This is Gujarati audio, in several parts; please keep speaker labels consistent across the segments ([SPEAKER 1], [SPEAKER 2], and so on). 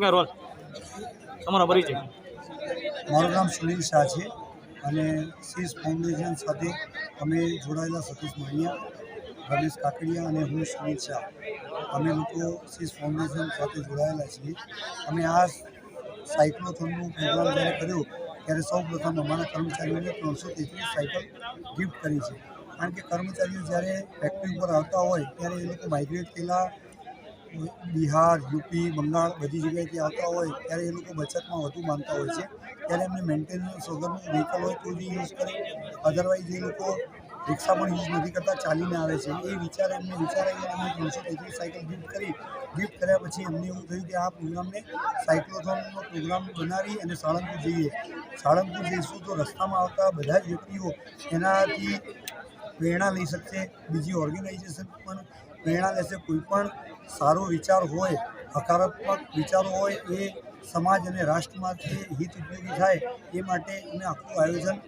[SPEAKER 1] ક્યાં રોલ? તમારો પરિચય.
[SPEAKER 2] મારું નામ સુનિલ શાહ છે અને સીસ ફાઉન્ડેશન સાથે અમે જોડાયેલા સતીશ માણિયા, રમેશ કાકડિયા અને હું સુનિલ શાહ. અમે લોકો સીસ ફાઉન્ડેશન સાથે જોડાયેલા છીએ. અમે આ સાયક્લોથોનનું પ્રોગ્રામ જ્યારે કર્યો, ત્યારે સૌ પ્રથમ અમારા કર્મચારીઓને ત્રણસો તેત્રીસ સાયકલ ગિફ્ટ કરી છે. કારણ કે કર્મચારીઓ જ્યારે ફેક્ટરી ઉપર આવતા હોય, ત્યારે એ લોકો માઇગ્રેટ થયેલા બિહાર, યુપી, બંગાળ બધી જગ્યાએથી આવતા હોય ત્યારે એ લોકો બચતમાં વધુ માનતા હોય છે. ત્યારે એમને મેન્ટેનન્સ વગરનું વ્હીકલ હોય તો બી યુઝ કરે. અધરવાઇઝ એ લોકો રિક્ષા પણ યુઝ નથી કરતા, ચાલીને આવે છે. એ વિચાર, એમને વિચારાઈ અને અમે ત્રણસો તેત્રીસ સાયકલ ગિફ્ટ કરી. ગિફ્ટ કર્યા પછી એમને એવું થયું કે આ પ્રોગ્રામને સાયક્લોથોનનો પ્રોગ્રામ બનાવી અને સાળંગપુર જઈએ. સાળંગપુર જઈશું તો રસ્તામાં આવતા બધા જ વ્યક્તિઓ એનાથી પ્રેરણા લઈ શકશે, બીજી ઓર્ગેનાઇઝેશન પણ પ્રેરણા લેશે કોઈ પણ સારો વિચાર હોય હકારાત્મક વિચારો હોય એ સમાજ અને રાષ્ટ્રમાંથી હિત ઉપયોગી થાય એ માટે અમે આખું આયોજન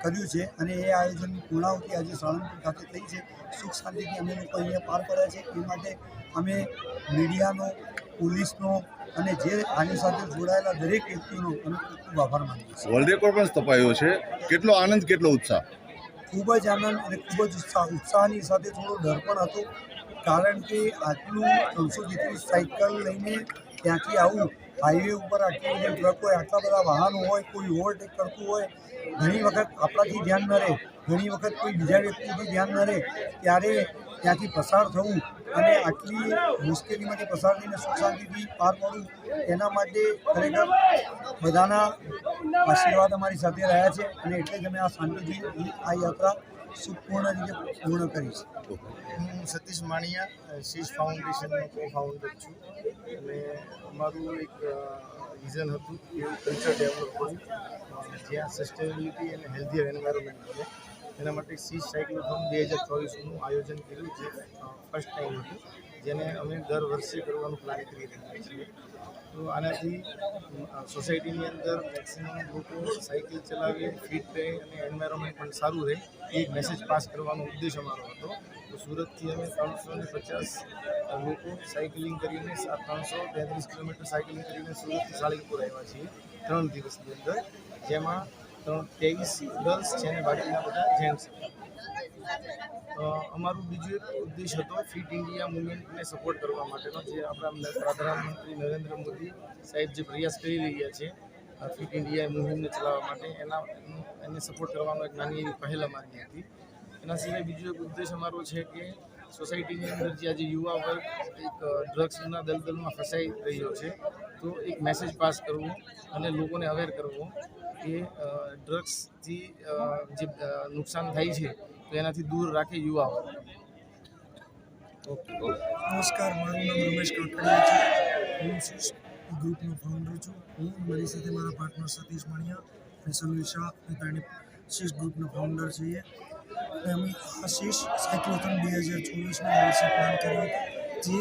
[SPEAKER 2] કર્યું છે અને એ આયોજનની પૂર્ણાવતી આજે સાળંગપુર ખાતે થઈ છે. સુખ શાંતિથી અમે લોકો અહીંયા પાર કર્યા છે. એ માટે અમે મીડિયાનો પોલીસનો અને જે આની સાથે જોડાયેલા દરેક વ્યક્તિનો અમે ખૂબ આભાર માનીએ છીએ.
[SPEAKER 3] વર્લ્ડ રેકોર્ડ પણ સ્થપાયો છે. કેટલો આનંદ કેટલો ઉત્સાહ?
[SPEAKER 2] ખૂબ જ આનંદ અને ખૂબ જ ઉત્સાહ. ઉત્સાહની સાથે થોડો ડર પણ હતો. કારણ કે આટલું ત્રણસો જેટલી સાયકલ લઈને ત્યાંથી આવું હાઈવે ઉપર આટલી બધી ટ્રક હોય, આટલા બધા વાહનો હોય, કોઈ ઓવરટેક કરતું હોય, ઘણી વખત આપણાથી ધ્યાન ન રહે. ઘણી વખત કોઈ બીજા વ્યક્તિથી ધ્યાન ન રહે. ત્યારે ત્યાંથી પસાર થવું અને આટલી મુશ્કેલીમાંથી પસાર થઈને સુખ શાંતિથી પાર પડવું, એના માટે ખરેખર બધાના આશીર્વાદ અમારી સાથે રહ્યા છે. અને એટલે જ અમે આ શાંતિથી આ યાત્રા સુખપૂર્ણ રીતે પૂર્ણ કરી છે.
[SPEAKER 4] હું સતીશ માણિયા શીશ ફાઉન્ડેશનનો કો ફાઉન્ડર છું. અને અમારું એક વિઝન હતું કે કલ્ચર ડેવલપ કરવું. જ્યાં સસ્ટેનેબિલિટી અને હેલ્ધીયર એન્વાયરમેન્ટ છે એના માટે શીશ સાયક્લોથોન બે હજાર ચોવીસનું આયોજન કર્યું, જે ફર્સ્ટ ટાઈમ હતું. જેને અમે દર વર્ષે કરવાનું પ્લાન કરી રહ્યા છીએ. તો આનાથી સોસાયટીની અંદર મેક્સિમમ લોકો સાયકલ ચલાવે ફિટ રહે અને એન્વાયરમેન્ટ પણ સારું રહે, એ મેસેજ પાસ કરવાનો ઉદ્દેશ અમારો હતો. તો સુરતથી અમે ત્રણસો ને પચાસ લોકો સાયકલિંગ કરીને ત્રણસો તેત્રીસ કિલોમીટર સાયકલિંગ કરીને સુરતથી સાળીપુર આવ્યા છીએ, ત્રણ દિવસની અંદર, જેમાં ત્રણ, ત્રેવીસ ગર્લ્સ છે અને બાકીના બધા જેન્ટ્સ અમારું બીજું એક ઉદ્દેશ હતો ફિટ ઇન્ડિયા મુવમેન્ટને સપોર્ટ કરવા માટેનો, જે આપણા પ્રધાનમંત્રી નરેન્દ્ર મોદી સાહેબ જે પ્રયાસ કરી રહ્યા છે ફિટ ઇન્ડિયા મુહિમને ચલાવવા માટે, એના, એને સપોર્ટ કરવાનો એક નાની એવી પહેલ અમારી હતી. એના સિવાય બીજો એક ઉદ્દેશ અમારો છે કે સોસાયટીની અંદર જે આજે યુવા વર્ગ એક ડ્રગ્સના દલદલમાં ફસાઈ રહ્યો છે, તો એક મેસેજ પાસ કરવો અને લોકોને અવેર કરવો કે ડ્રગ્સથી જે નુકસાન થાય છે તો એનાથી દૂર રાખે યુવા
[SPEAKER 2] નમસ્કાર મારું નામ રમેશ કાકડિયા છે. હું શીશ ગ્રુપનો ફાઉન્ડર છું. હું મારી સાથે મારા પાર્ટનર સતીશ મણિયા અને સમીર શાહ અને ત્રણે શીશ ગ્રુપના ફાઉન્ડર છીએ. અને અમે આ શીશ સાયક્લોથોન બે હજાર ચોવીસનો વર્ષે પ્લાન કર્યો હતો જે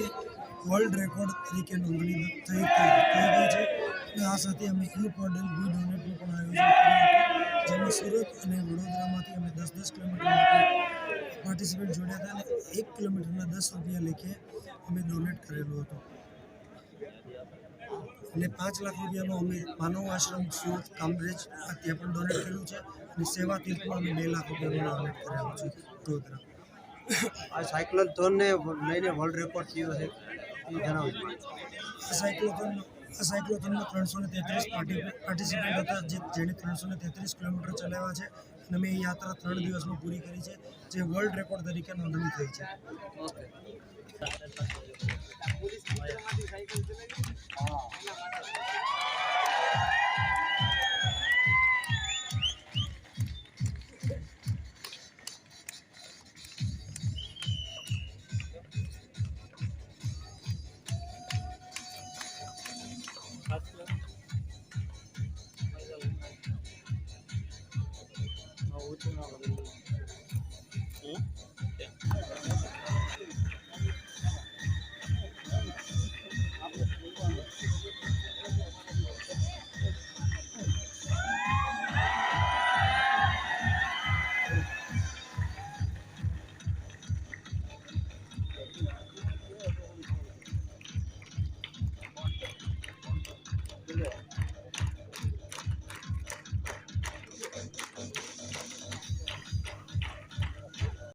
[SPEAKER 2] વર્લ્ડ રેકોર્ડ તરીકે નોંધણી થઈ થઈ ગઈ છે. અને આ સાથે અમે ઈ પોર્ટલ વી ડોનેટનું પણ આયોજન કર્યું હતું. જેમાં સુરત અને વડોદરામાંથી અમે દસ દસ કિલોમીટર પાર્ટિસિપેન્ટ જોડ્યા હતા અને એક કિલોમીટરના દસ રૂપિયા લેખે અમે ડોનેટ કરેલું હતું. અને પાંચ લાખ રૂપિયાનો અમે માનવ આશ્રમ સુરત કામરેજ ત્યાં પણ ડોનેટ કર્યું છે અને સેવા તીર્થમાં અમે બે લાખ રૂપિયાનું ડોનેટ કરેલું છે વડોદરા.
[SPEAKER 5] આ સાયક્લોથોનને લઈને વર્લ્ડ રેકોર્ડ થયો છે. એ જણાવજો
[SPEAKER 2] સાયક્લોથોન આ સાયક્લોથોનમાં ત્રણસો ને તેત્રીસ પાર્ટિસિપેન્ટ હતા, જે જેણે ત્રણસો ને તેત્રીસ કિલોમીટર ચલાવ્યા છે. અને મેં એ યાત્રા ત્રણ દિવસમાં પૂરી કરી છે, જે વર્લ્ડ રેકોર્ડ તરીકે નોંધણી થઈ છે.
[SPEAKER 5] ઓકે.